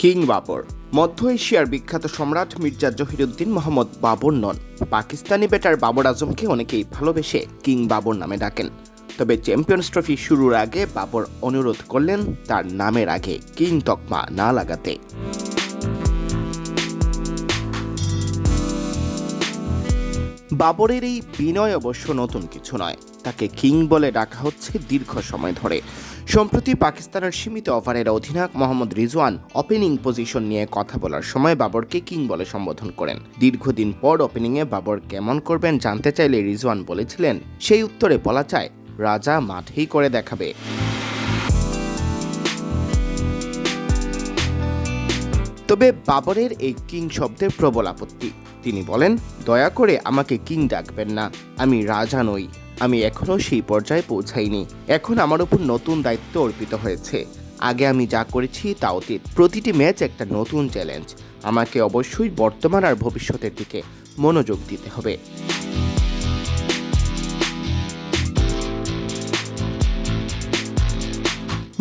King Babur. মধ্য এশিয়ার বিখ্যাত সম্রাট মির্জা জহিরুদ্দিন মোহাম্মদ বাবর নন। পাকিস্তানি বেটার বাবর আজমকে অনেকেই ভালোবেসে কিং বাবর নামে ডাকেন। তবে চ্যাম্পিয়ন্স ট্রফি শুরুর আগে বাবর অনুরোধ করলেন তার নামের আগে কিং তকমা না লাগাতে। বাবরের এই বিনয় অবশ্য নতুন কিছু নয়। তাকে কিং বলে ডাকা হচ্ছে দীর্ঘ সময় ধরে। সম্প্রতি পাকিস্তানের সীমিত ওভারের অধিনায়ক মোহাম্মদ রিজওয়ান ওপেনিং পজিশন নিয়ে কথা বলার সময় বাবরকে কিং বলে সম্বোধন করেন। দীর্ঘদিন পর ওপেনিংয়ে বাবর কেমন করবেন জানতে চাইলে রিজওয়ান বলেছিলেন, সেই উত্তরে বলা চায়, রাজা মাঠেই করে দেখাবে। তবে বাবরের এই কিং শব্দের প্রবল আপত্তি। তিনি বলেন, দয়া করে আমাকে কিং ডাকবেন না, আমি রাজা নই, আমি এখনও সেই পর্যায়ে পৌঁছাইনি, এখন আমার উপর নতুন দায়িত্ব অর্পিত হয়েছে। আগে আমি যা করেছি তা অতীত, প্রতিটি ম্যাচ একটা নতুন চ্যালেঞ্জ। আমাকে অবশ্যই বর্তমান আর ভবিষ্যতের দিকে মনোযোগ দিতে হবে।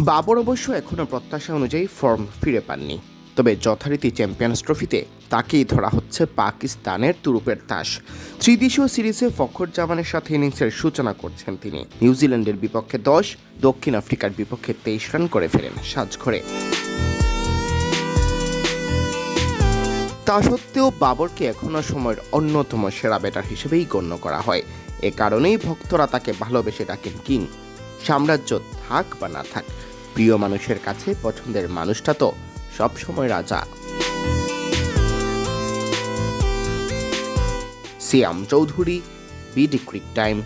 বাবর অবশ্য এখনও প্রত্যাশা অনুযায়ী ফর্ম ফিরে পাননি। তবে যথারীতি চ্যাম্পিয়ন্স ট্রফিতে তাকেই ধরা হচ্ছে পাকিস্তানের তুরুপের তাস। ত্রিদেশীয় সিরিজে ফখর জামানের সাথে ইনিংসের সূচনা করছেন তিনি। নিউজিল্যান্ডের বিপক্ষে দশ, দক্ষিণ আফ্রিকার বিপক্ষে তেইশ রান করে ফেলেন সাজঘরে। তা সত্ত্বেও বাবরকে এখনও সময়ের অন্যতম সেরা ব্যাটার হিসেবেই গণ্য করা হয়। এ কারণেই ভক্তরা তাকে ভালোবেসে ডাকেন কিং। সাম্রাজ্য থাক বা না থাক, প্রিয় মানুষের কাছে পছন্দের মানুষটা তো সবসময় রাজা। Siam Chowdhury BD Crictime.